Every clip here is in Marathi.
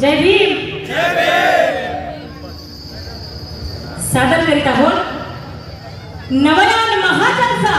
जय भीम। सादर करीत आहोत नवयान महाजनचा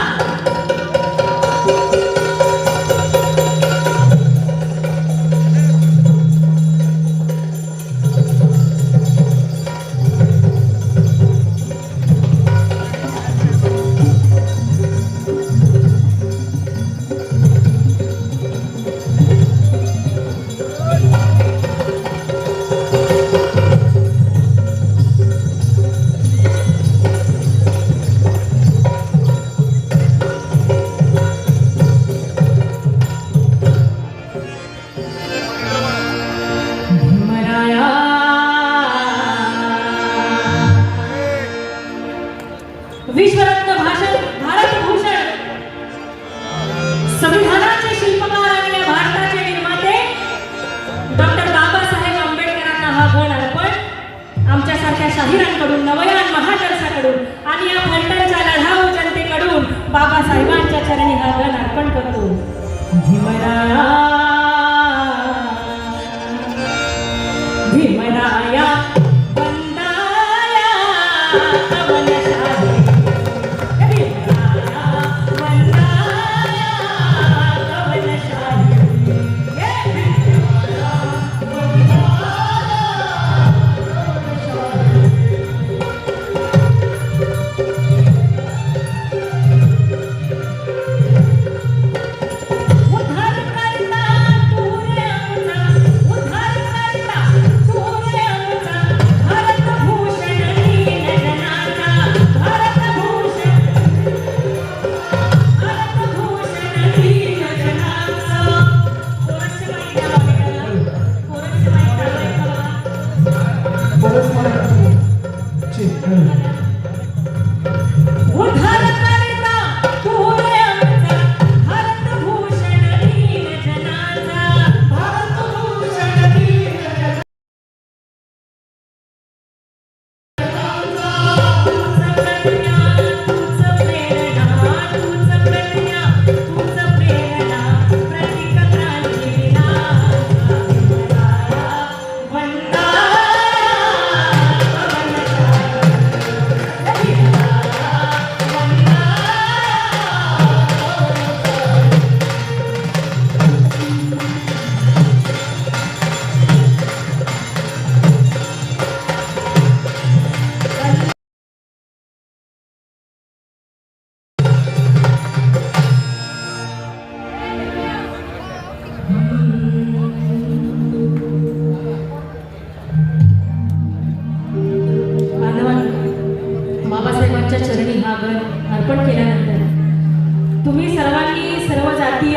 बाबासाहेबांच्या चरणी हा गण अर्पण केल्यानंतर तुम्ही सर्वांनी सर्व जातीय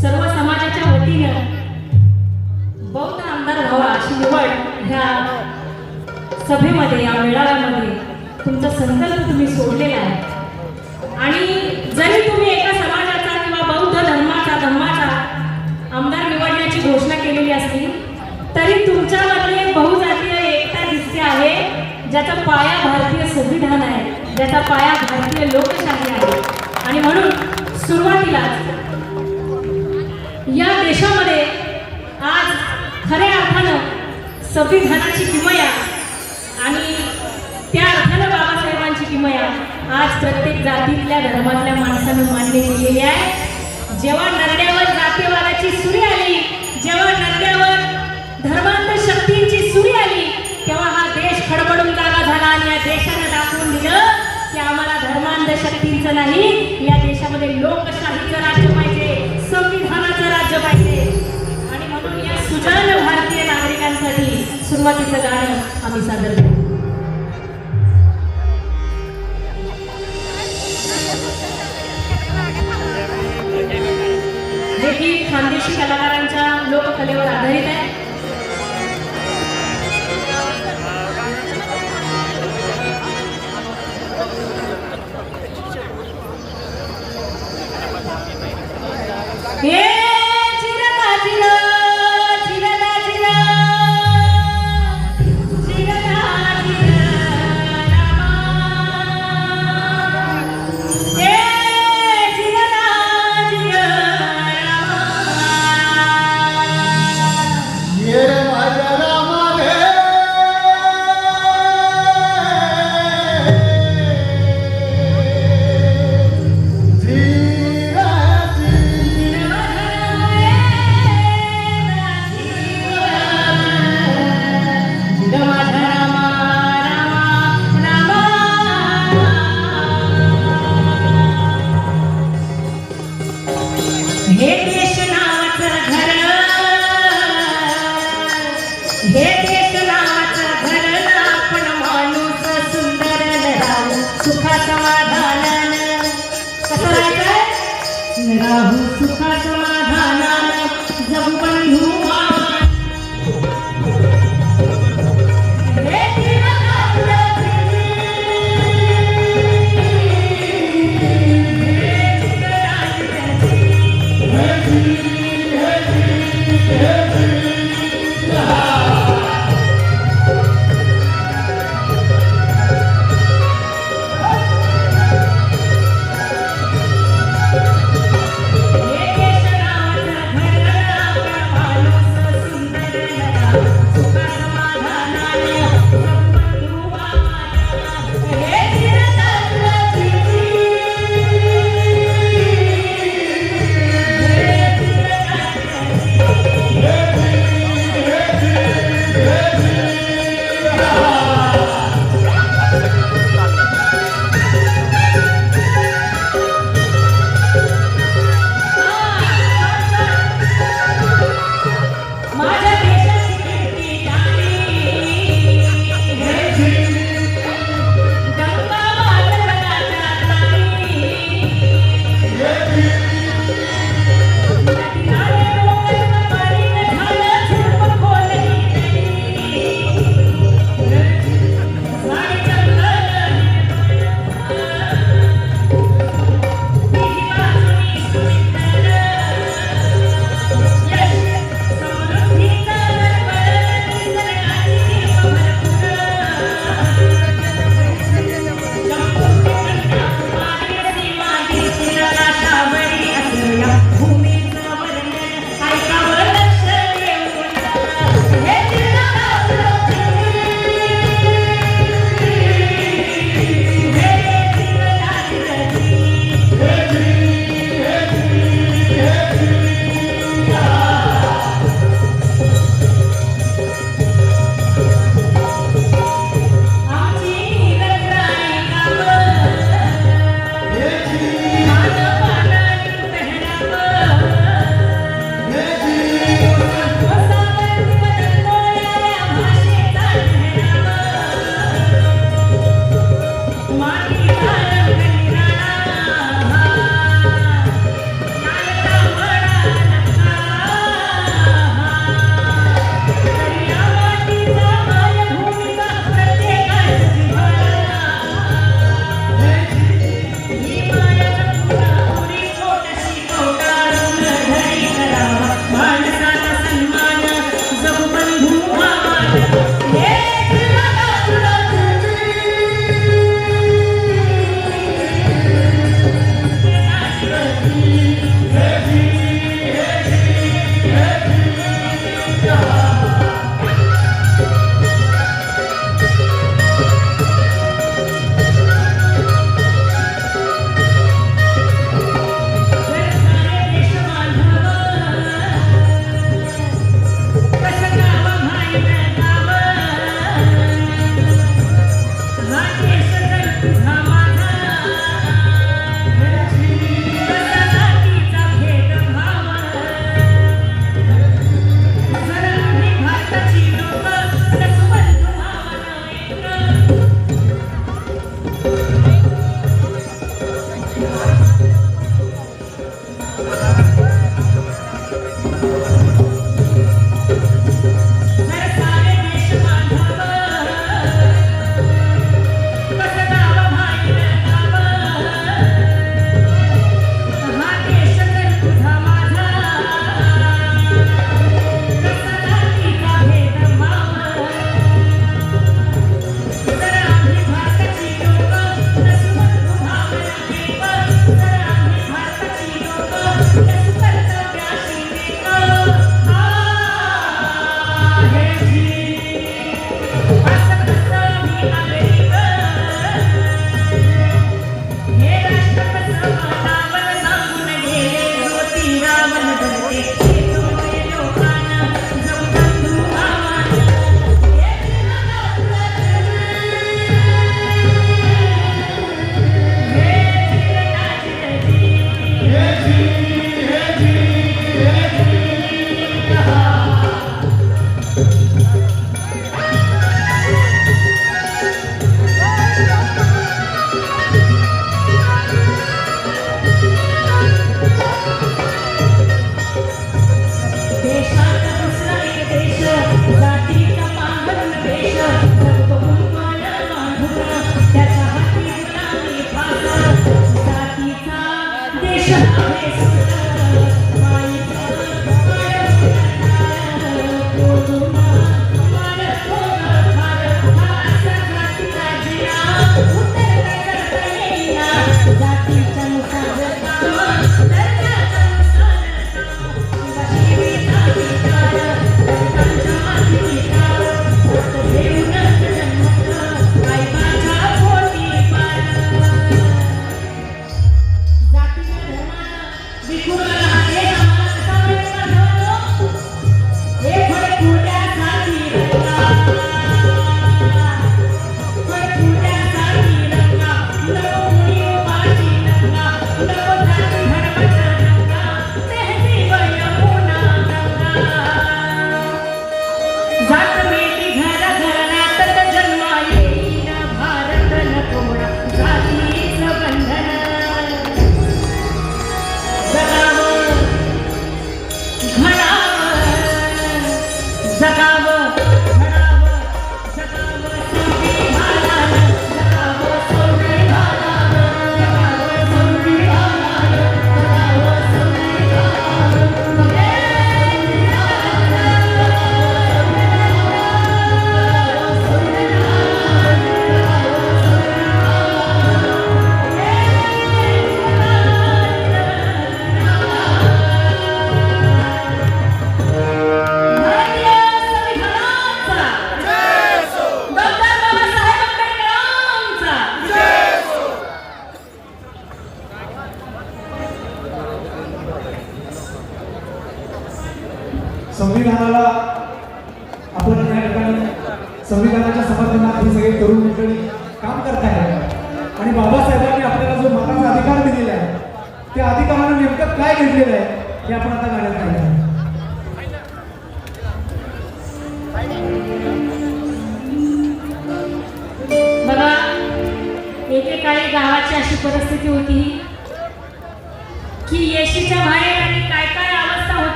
सर्व समाजाच्या वतीनं बौद्ध आमदार व्हावा अशी निवड ह्या सभेमध्ये या मेळाव्यामध्ये तुमचा संकल्प तुम्ही सोडलेला आहे. आणि जरी तुम्ही एका समाजाचा किंवा बौद्ध धर्माचा धर्माचा आमदार निवडण्याची घोषणा केलेली असली तरी तुमच्यामध्ये बहुजातीय एकता दिसते आहे. ज्याचा पाया भारतीय संविधान आहे ज्याचा पाया भारतीय लोकशाही आहे. आणि म्हणून सुरुवातीलाच या देशामध्ये आज खऱ्या अर्थानं संविधानाची किमया आणि त्या अर्थानं बाबासाहेबांची किमया आज प्रत्येक जातीतल्या धर्मातल्या माणसानं मान्य केलेली आहे. जेव्हा नरड्यावर जातीयवादाची सुरी आली जेव्हा नरड्यावर धर्मांत शक्तींची की आम्हाला धर्मांध शक्तींचं नाही. या देशामध्ये लोकशाहीचं राज्य पाहिजे संविधानाचं राज्य पाहिजे. आणि म्हणून या सुजाण भारतीय नागरिकांसाठी सुरुवातीचं गाणं आम्ही सादर करू. खानदेशी कलाकारांच्या लोककलेवर आधारित आहे. हे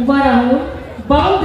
उभा राहून बौद्ध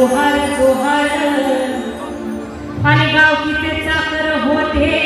जोहार जोहार. आणि गावकीचे चाकर होते.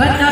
but not